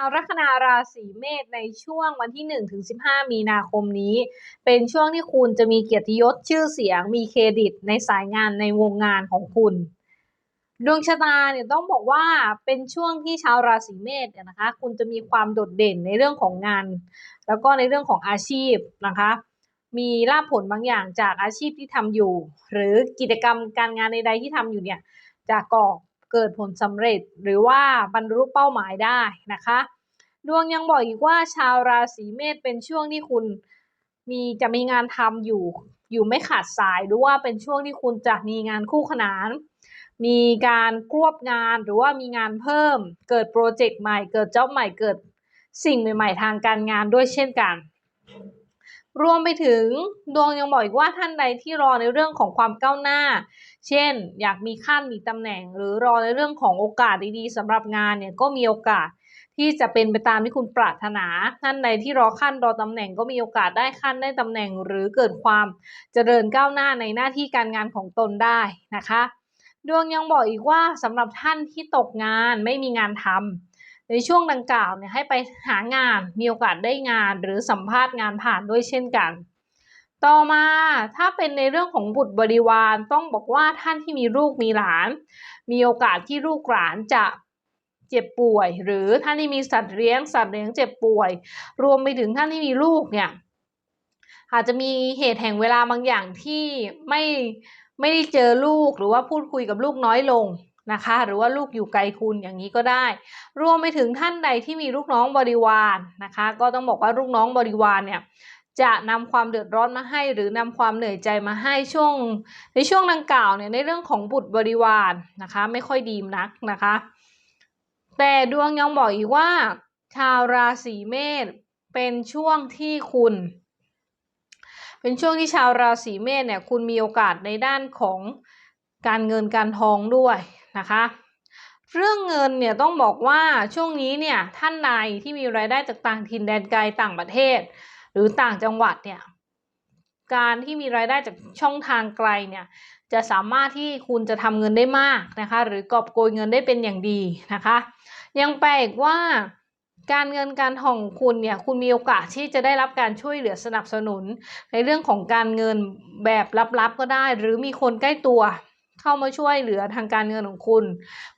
าวลัคนาราศีเมษในช่วงวันที่ 1 ถึง 15 มีนาคมนี้ เป็นช่วงที่คุณจะมีเกียรติยศชื่อเสียง มีเครดิตในสายงานในวงงานของคุณ ดวงชะตาเนี่ยต้องบอกว่าเป็นช่วงที่ชาวราศีเมษเนี่ยนะคะ คุณจะมีความโดดเด่นในเรื่องของงาน แล้วก็ในเรื่องของอาชีพนะคะ มีลาภผลบางอย่างจากอาชีพที่ทำอยู่ หรือกิจกรรมการงานใดๆที่ทำอยู่เนี่ยจะก่อ เกิดผลสำเร็จหรือว่าบรรลุเป้าหมายได้นะคะ ดวงยังบอกอีกว่าชาวราศีเมษเป็นช่วงที่คุณมีจะมีงานทำอยู่ อยู่ไม่ขาดสายหรือว่าเป็นช่วงที่คุณจะมีงานคู่ขนาน มีการควบงานหรือว่ามีงานเพิ่ม เกิดโปรเจกต์ใหม่ เกิดเจ็อบใหม่เกิดสิ่งใหม่ ๆ ทางการงานด้วยเช่นกัน รวมไปถึงดวงยังบอกอีกว่าท่านใดที่รอในเรื่องของความก้าวหน้า เช่น อยากมีขั้นมีตำแหน่ง หรือรอในเรื่องของโอกาสดีๆสำหรับงานเนี่ยก็มีโอกาสที่จะเป็นไปตามที่คุณปรารถนา ท่านใดที่รอขั้นรอตำแหน่งก็มีโอกาสได้ขั้นได้ตำแหน่ง หรือเกิดความเจริญก้าวหน้าในหน้าที่การงานของตนได้นะคะ ดวงยังบอกอีกว่าสำหรับท่านที่ตกงานไม่มีงานทำ ในช่วงดังกล่าวเนี่ยให้ไปหางานมีโอกาสได้งานหรือสัมภาษณ์งานผ่านด้วยเช่นกัน ต่อมาถ้าเป็นในเรื่องของบุตรบริวารต้องบอกว่าท่านที่มีลูกมีหลาน มีโอกาสที่ลูกหลานจะเจ็บป่วย หรือท่านที่มีสัตว์เลี้ยงสัตว์เลี้ยงเจ็บป่วย รวมไปถึงท่านที่มีลูกเนี่ยอาจจะมีเหตุแห่งเวลาบางอย่างที่ไม่ไม่ได้เจอลูกหรือว่าพูดคุยกับลูกน้อยลง นะคะ หรือว่าลูกอยู่ไกลคุณอย่างนี้ก็ได้ รวมไปถึงท่านใดที่มีลูกน้องบริวารนะคะ ก็ต้องบอกว่าลูกน้องบริวารเนี่ยจะนำความเดือดร้อนมาให้ หรือนำความเหนื่อยใจมาให้ช่วง ในช่วงดังกล่าวเนี่ยในเรื่องของบุตรบริวารนะคะ ไม่ค่อยดีนักนะคะ แต่ดวงยังบอกอีกว่า ชาวราศีเมษเป็นช่วงที่คุณ เป็นช่วงที่ชาวราศีเมษเนี่ยคุณมีโอกาสในด้านของการเงินการทองด้วย นะคะ เรื่องเงินเนี่ยต้องบอกว่าช่วงนี้เนี่ยท่านใดที่มีรายได้จากต่างถิ่นแดนไกลต่างประเทศ หรือต่างจังหวัดเนี่ยการที่มีรายได้จากช่องทางไกลเนี่ยจะสามารถที่คุณจะทำเงินได้มากนะคะ หรือกอบโกยเงินได้เป็นอย่างดีนะคะ ยังแปลกว่าการเงินการทองของคุณเนี่ยคุณมีโอกาสที่จะได้รับการช่วยเหลือสนับสนุน ในเรื่องของการเงินแบบลับๆก็ได้ หรือมีคนใกล้ตัว เข้ามาช่วยเหลือทางการเงินของคุณ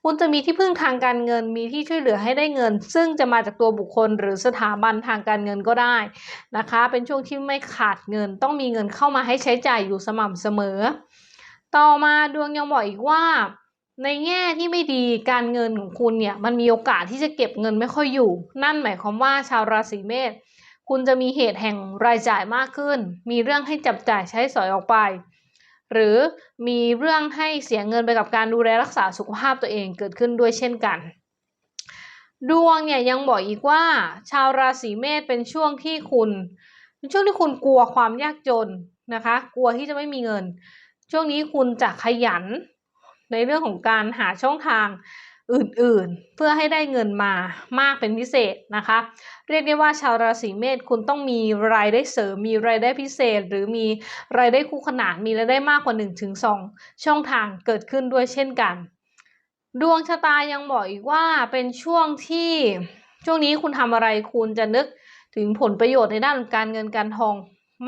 คุณจะมีที่พึ่งทางการเงิน มีที่ช่วยเหลือให้ได้เงิน ซึ่งจะมาจากตัวบุคคลหรือสถาบันทางการเงินก็ได้นะคะ เป็นช่วงที่ไม่ขาดเงิน ต้องมีเงินเข้ามาให้ใช้จ่ายอยู่สม่ำเสมอ ต่อมาดวงยังบอกอีกว่าในแง่ที่ไม่ดีการเงินของคุณเนี่ยมันมีโอกาสที่จะเก็บเงินไม่ค่อยอยู่ นั่นหมายความว่าชาวราศีเมษคุณจะมีเหตุแห่งรายจ่ายมากขึ้น มีเรื่องให้จับจ่ายใช้สอยออกไป หรือมีเรื่องให้เสียเงินไปกับการดูแลรักษาสุขภาพตัวเองเกิดขึ้นด้วยเช่นกัน ดวงเนี่ยยังบอกอีกว่า ชาวราศีเมษเป็นช่วงที่คุณเป็นช่วงที่คุณกลัวความยากจนนะคะ กลัวที่จะไม่มีเงิน ช่วงนี้คุณจะขยันในเรื่องของการหาช่องทาง อื่นๆ เพื่อให้ได้เงินมามากเป็นพิเศษนะคะ เรียกได้ว่าชาวราศีเมษคุณต้องมีรายได้เสริม มีรายได้พิเศษ หรือมีรายได้คู่ขนานมีรายได้มากกว่า 1-2 ช่องทางเกิดขึ้นด้วยเช่นกัน ดวงชะตายังบอกอีกว่าเป็นช่วงที่ช่วงนี้คุณทำอะไรคุณจะนึกถึงผลประโยชน์ในด้านการเงินการทอง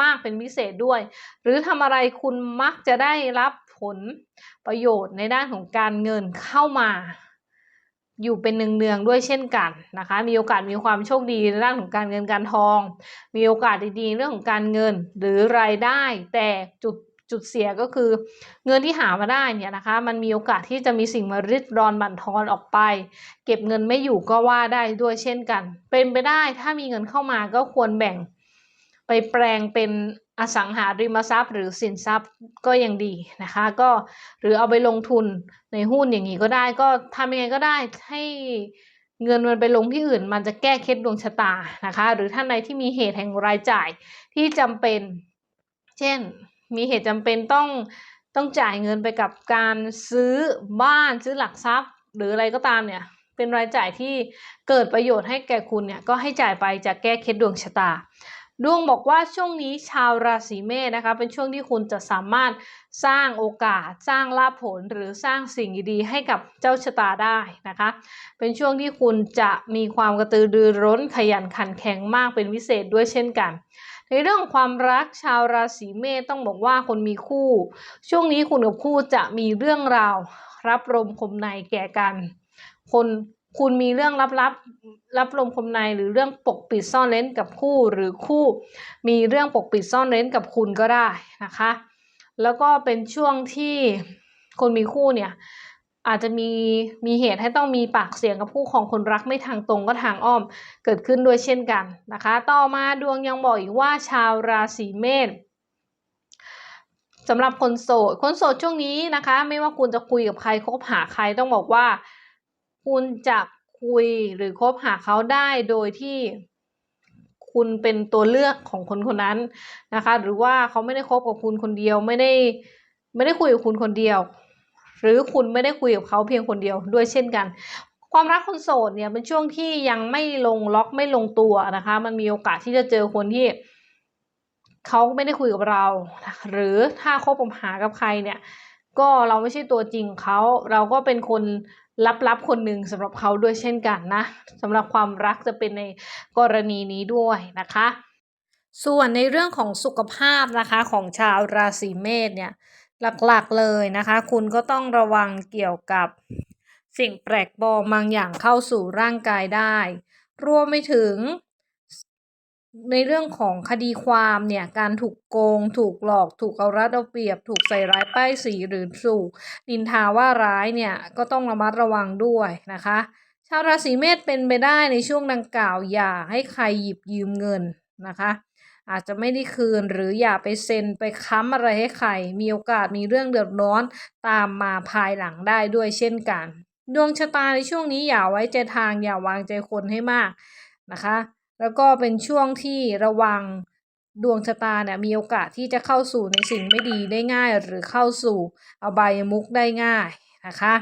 มากเป็นพิเศษด้วย หรือทำอะไรคุณมักจะได้รับผลประโยชน์ในด้านของการเงินเข้ามา อยู่เป็นเนืองๆด้วยเช่นกันนะคะ มีโอกาสมีความโชคดีในด้านของการเงินการทอง มีโอกาสดีๆเรื่องของการเงินหรือรายได้ แต่จุดจุดเสียก็คือ เงินที่หามาได้เนี่ยนะคะ มันมีโอกาสที่จะมีสิ่งมาริดรอนบั่นทอนออกไป เก็บเงินไม่อยู่ก็ว่าได้ด้วยเช่นกัน เป็นไปได้ถ้ามีเงินเข้ามาก็ควรแบ่ง ไปแปลงเป็นอสังหาริมทรัพย์ หรือสินทรัพย์ก็ยังดีนะคะ ก็หรือเอาไปลงทุนในหุ้นอย่างนี้ก็ได้ก็ทำยังไงก็ได้ให้เงินมันไปลงที่อื่น มันจะแก้เคล็ดดวงชะตานะคะ หรือท่านใดที่มีเหตุแห่งรายจ่ายที่จำเป็น เช่น มีเหตุจำเป็นต้องต้องจ่ายเงินไปกับการซื้อบ้านซื้อหลักทรัพย์ หรืออะไรก็ตามเนี่ยเป็นรายจ่ายที่เกิดประโยชน์ให้แก่คุณเนี่ยก็ให้จ่ายไปจะแก้เคล็ดดวงชะตา ดวงบอกว่าช่วงนี้ชาวราศีเมษนะคะ เป็นช่วงที่คุณจะสามารถสร้างโอกาส สร้างลาภผลหรือสร้างสิ่งดีๆให้กับเจ้าชะตาได้นะคะ เป็นช่วงที่คุณจะมีความกระตือรือร้นขยันขันแข็งมากเป็นพิเศษด้วยเช่นกัน ในเรื่องของความรักชาวราศีเมษต้องบอกว่าคนมีคู่ ช่วงนี้คุณกับคู่จะมีเรื่องราวรับลมคมในแก่กัน คน คุณมีเรื่องลับๆรับลมคมในหรือเรื่องปกปิดซ่อนเร้นกับคู่หรือคู่ มีเรื่องปกปิดซ่อนเร้นกับคุณก็ได้นะคะ แล้วก็เป็นช่วงที่คนมีคู่เนี่ยอาจจะมีมีเหตุให้ต้องมีปากเสียงกับผู้ของคนรักไม่ทางตรงก็ทางอ้อมเกิดขึ้นด้วยเช่นกันนะคะ ต่อมาดวงยังบอกอีกว่าชาวราศีเมษสำหรับคนโสดคนโสดช่วงนี้นะคะ ไม่ว่าคุณจะคุยกับใครคบหาใครต้องบอกว่า คุณจะคุยหรือคบหาเขาได้โดยที่คุณเป็นตัวเลือกของคนคนนั้นนะคะ หรือว่าเขาไม่ได้คบกับคุณคนเดียวไม่ได้ไม่ได้คุยกับคุณคนเดียว หรือคุณไม่ได้คุยกับเขาเพียงคนเดียวด้วยเช่นกัน ความรักคนโสดเนี่ยเป็นช่วงที่ยังไม่ลงล็อกไม่ลงตัวนะคะ มันมีโอกาสที่จะเจอคนที่เขาไม่ได้คุยกับเรา หรือถ้าคบกับหากับใครเนี่ย ก็เราไม่ใช่ตัวจริงเขาเราก็เป็นคน ลับๆคนหนึ่งสำหรับเขาด้วยเช่นกันนะสำหรับความรักจะเป็นในกรณีนี้ด้วยนะคะ ส่วนในเรื่องของสุขภาพนะคะของชาวราศีเมษเนี่ยหลักๆเลยนะคะ คุณก็ต้องระวังเกี่ยวกับสิ่งแปลกปลอมบางอย่างเข้าสู่ร่างกายได้ รวมไปถึง ในเรื่องของคดีความเนี่ยการถูกโกง ถูกหลอก ถูกเอารัดเอาเปรียบ ถูกใส่ร้ายป้ายสีหรือถูกนินทาว่าร้ายเนี่ยก็ต้องระมัดระวังด้วยนะคะ ชาวราศีเมษเป็นไปได้ในช่วงดังกล่าวอย่าให้ใครหยิบยืมเงินนะคะ อาจจะไม่ได้คืนหรืออย่าไปเซ็นไปค้ำอะไรให้ใคร มีโอกาสมีเรื่องเดือดร้อนตามมาภายหลังได้ด้วยเช่นกัน ดวงชะตาในช่วงนี้อย่าไว้ใจทางอย่าวางใจคนให้มากนะคะ แล้วก็เป็นช่วงที่ระวังดวงชะตาเนี่ยมีโอกาสที่จะเข้าสู่ในสิ่งไม่ดีได้ง่าย หรือเข้าสู่อบายมุขได้ง่ายนะคะ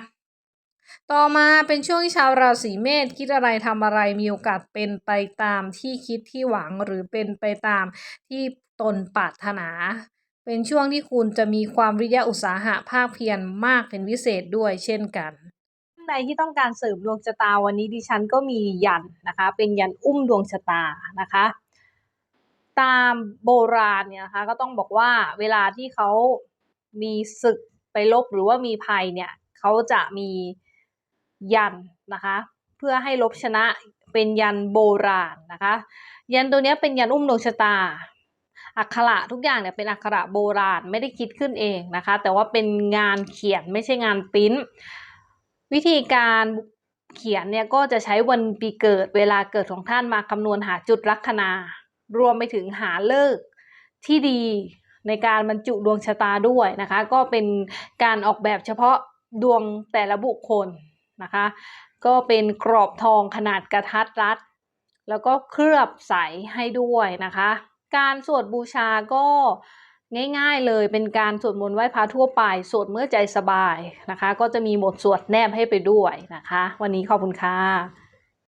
ต่อมาเป็นช่วงที่ชาวราศีเมษคิดอะไรทำอะไรมีโอกาสเป็นไปตามที่คิดที่หวังหรือเป็นไปตามที่ตนปรารถนา เป็นช่วงที่คุณจะมีความวิริยะอุตสาหะภาคเพียรมากเป็นพิเศษด้วยเช่นกันานใดที่ต้องการเสริมดวงชะตาวันนี้ดิฉันก็มียันนะคะ เป็นยันอุ้มดวงชะตานะคะ ตามโบราณเนี่ยนะคะก็ต้องบอกว่าเวลาที่เขามีศึกไปลบหรือว่ามีภัยเนี่ยเขาจะมียันนะคะ เพื่อให้ลบชนะเป็นยันโบราณนะคะ ยันตัวนี้เป็นยันอุ้มดวงชะตาอักขระทุกอย่างเนี่ยเป็นอักขระโบราณไม่ได้คิดขึ้นเองนะคะ แต่ว่าเป็นงานเขียนไม่ใช่งานปริ้น วิธีการเขียนเนี่ยก็จะใช้วันปีเกิดเวลาเกิดของท่านมาคำนวณหาจุดลัคนา รวมไปถึงหาเลิกที่ดีในการบรรจุดวงชะตาด้วยนะคะ ก็เป็นการออกแบบเฉพาะดวงแต่ละบุคคลนะคะ ก็เป็นกรอบทองขนาดกระทัดรัด แล้วก็เคลือบใสให้ด้วยนะคะ การสวดบูชาก็ ง่ายๆเลยเป็นการสวดมนต์ไหว้พระทั่วไปสวดเมื่อใจสบายนะคะ ก็จะมีบทสวดแนบให้ไปด้วยนะคะ วันนี้ขอบคุณค่ะ